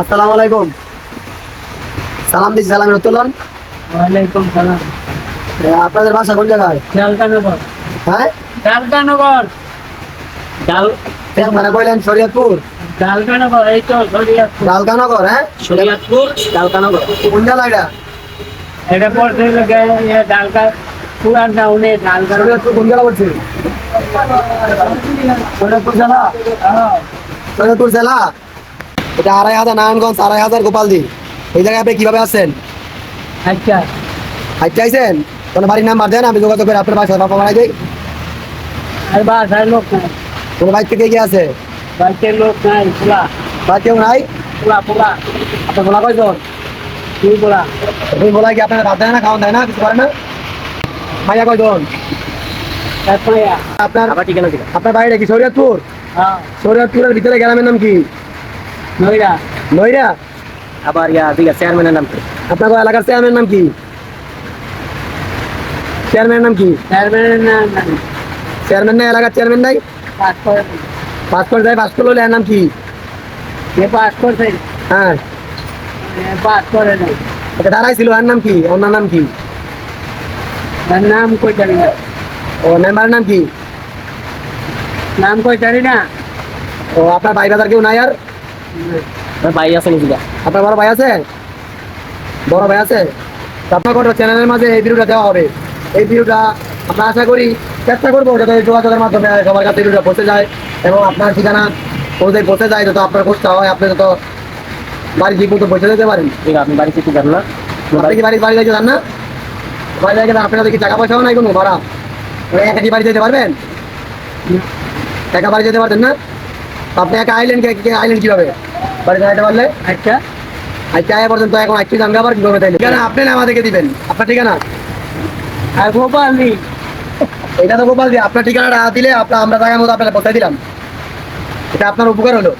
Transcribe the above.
আসসালামু আলাইকুম। সালাম দিচ্ছি সালামের উত্তোলন ওয়ালাইকুম সালাম। আপনাদের বাসা কোন জায়গায়? ডালকানগর হ্যাঁ? ডালকানগর ডাল মানে কইলেন শরীয়তপুর। ডালকানগর এই তো শরিয়াতপুর। ডালকানগর হ্যাঁ? শরিয়াতপুর। ডালকানগর কোন জায়গাটা এটা? লাগে ইয়ে ডালকা পুরান টাউনে ডালকানগর শরীয়তপুর কোন জায়গা বলছি? শরীয়তপুর জেলা? হ্যাঁ। শরীয়তপুর জেলা? এটা আড়াই হাজার নারায়ণগঞ্জ আড়াই হাজার গোপালদি এই জায়গায় আপনি কীভাবে আসছেন? আচ্ছা। আজকে আইছেন? কোনো বাড়ির নাম্বার দেন আমি যোগাযোগ করে আপনার বাসা বাবা বাড়াই দিই। আর বাসায় লোক নাই। কোনো বাইক থেকে গিয়ে আছে? লোক নাই নাই? আপনার কয়জন? কি আপনার ভাত দেয় না খাওয়ান দেয় না কিছু করে না? মাইয়া কয়জন? তারপরে আপনার আবার ঠিকানা দিলাম। আপনার বাড়িটা কি শরীয়তপুর? হ্যাঁ। শরীয়তপুরের ভিতরে গ্রামের নাম কি? নইরা। নইরা? আবার ইয়া দিকে চেয়ারম্যানের নাম আপনার এলাকার চেয়ারম্যানের নাম কি? চেয়ারম্যানের নাম কি? চেয়ারম্যানের নাম চেয়ারম্যান নাই এলাকার চেয়ারম্যান নাই? পাস করে পাসপোর্ট যায় পাসপোর্ট হলে নাম কি? এ পাস করছে হ্যাঁ। পাস করে নাই এটা দাঁড়াই ছিল এর নাম কি? ওনার নাম কি? তার নাম কই জানি না। ও মেম্বারের নাম কি? নাম কই জানি না। ও আপনার ভাই বাজার কেউ নাই আর? ভাই আছে নাকি আপনার বড় ভাই আছে বড় ভাই আছে? তো আপনার কোনো চ্যানেলের মাঝে এই ভিডিওটা দেওয়া হবে? এই ভিডিওটা আমরা আশা করি চেষ্টা করব যাতে যোগাযোগের মাধ্যমে সবার কাছে ভিডিওটা পৌঁছে যায় এবং আপনার ঠিকানা পৌঁছে পৌঁছে যায় যত আপনার খোঁজটা হয় আপনি যত বাড়ি ঠিক মতো পৌঁছে যেতে পারেন। ঠিক আপনি বাড়িতে কি জান না। আপনি কি বাড়ি বাড়ি যাইতে চান না? বাড়ি যাইতে আপনার কি টাকা পয়সাও নাই কোনো? ভাড়া? ওই একাকি বাড়ি যেতে পারবেন? একা বাড়ি যেতে পারতেন না? আপনি একা আইলেন আইলেন কীভাবে? বাড়ি যাইতে পারলে? আচ্ছা। আচ্ছা আয়া পর্যন্ত এখন আজকে জানা আবার কি করবে তাইলে? ঠিকানা আপনি না আমাদেরকে দিবেন? আপনার ঠিকানা? আর গোপাল গোপালি এটা তো গোপাল দিয়ে আপনার ঠিকানাটা দিলে আপনার আমরা জায়গা মতো আপনাকে পৌঁছাই দিলাম। এটা আপনার উপকার হলো।